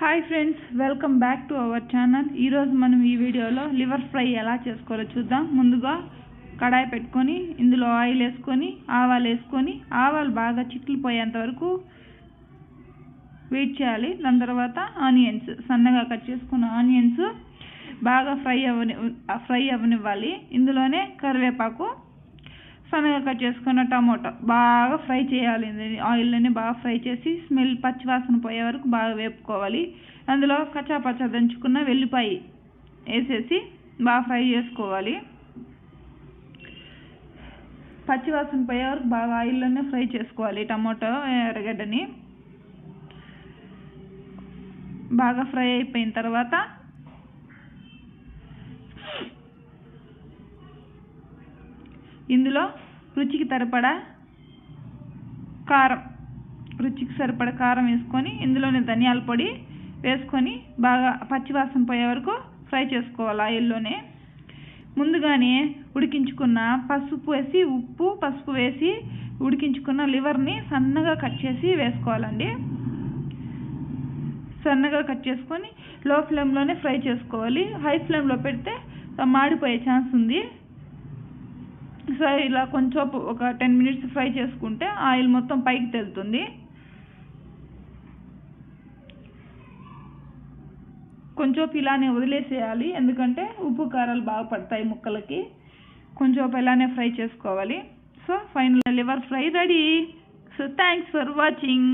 Hi friends welcome back to our channel ఈరోజు మనం ఈ వీడియోలో లివర్ ఫ్రై ఎలా చేసుకోవాలో చూద్దాం. ముందుగా కడాయి పెట్టుకొని ఇందులో ఆయిల్ వేసుకొని ఆవాలు వేసుకొని ఆవాలు బాగా చిట్లు పోయేంత వరకు వెయిట్ చేయాలి. దాని తర్వాత ఆనియన్స్ సన్నగా కట్ చేసుకున్న ఆనియన్స్ బాగా ఫ్రై అవ్వని ఫ్రై అవ్వనివ్వాలి. ఇందులోనే కరివేపాకు సన్నగా కట్ చేసుకున్న టమాటో బాగా ఫ్రై చేయాలి. ఆయిల్లోనే బాగా ఫ్రై చేసి స్మెల్ పచ్చివాసన పోయే వరకు బాగా వేపుకోవాలి. అందులో కచ్చా పచ్చా దంచుకున్న వెల్లిపాయ వేసేసి బాగా ఫ్రై చేసుకోవాలి. పచ్చివాసన పోయే వరకు బాగా ఆయిల్లోనే ఫ్రై చేసుకోవాలి టమాటో ఎర్రగడ్డని. బాగా ఫ్రై అయిపోయిన తర్వాత ఇందులో రుచికి సరిపడా కారం రుచికి సరిపడ కారం వేసుకొని ఇందులోనే ధనియాల పొడి వేసుకొని బాగా పచ్చివాసన పోయే వరకు ఫ్రై చేసుకోవాలి ఆయిల్లోనే. ముందుగానే ఉడికించుకున్న పసుపు వేసి ఉప్పు పసుపు వేసి ఉడికించుకున్న లివర్ని సన్నగా కట్ చేసి వేసుకోవాలండి. సన్నగా కట్ చేసుకొని లో ఫ్లేమ్లోనే ఫ్రై చేసుకోవాలి. హై ఫ్లేమ్లో పెడితే మాడిపోయే ఛాన్స్ ఉంది. ఫ్రై ఇలా కొంచెం ఒక టెన్ మినిట్స్ ఫ్రై చేసుకుంటే ఆయిల్ మొత్తం పైకి తెలుతుంది. కొంచెం ఇలానే వదిలేసేయాలి ఎందుకంటే ఉప్పు కారాలు బాగా పడతాయి ముక్కలకి. కొంచెం ఇలానే ఫ్రై చేసుకోవాలి. So final liver fry ready. So thanks for watching.